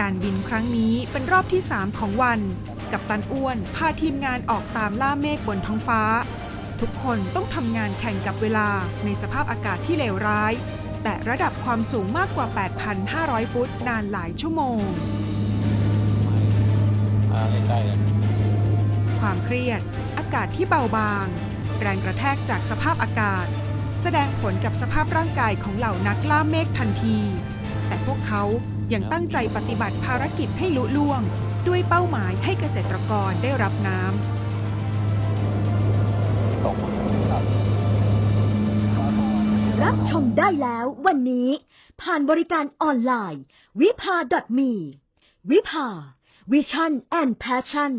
การบินครั้งนี้เป็นรอบที่ 3 ของวัน กับตันอ้วนพาทีมงานออกตามล่าเมฆบนท้องฟ้า ทุกคนต้องทำงานแข่งกับเวลาในสภาพอากาศที่เลวร้าย แต่ระดับความสูงมากกว่า 8,500 ฟุตนานหลายชั่วโมง ความเครียด อากาศที่เบาบาง แรงกระแทกจากสภาพอากาศ แสดงผลกับสภาพร่างกายของเหล่านักล่าเมฆทันที เขายังตั้งใจปฏิบัติภารกิจให้ลุล่วง ด้วยเป้าหมายให้เกษตรกรได้รับน้ำรับรับชมได้แล้ววันนี้ ผ่านบริการออนไลน์ วิภา .me วิภา Vision and Passion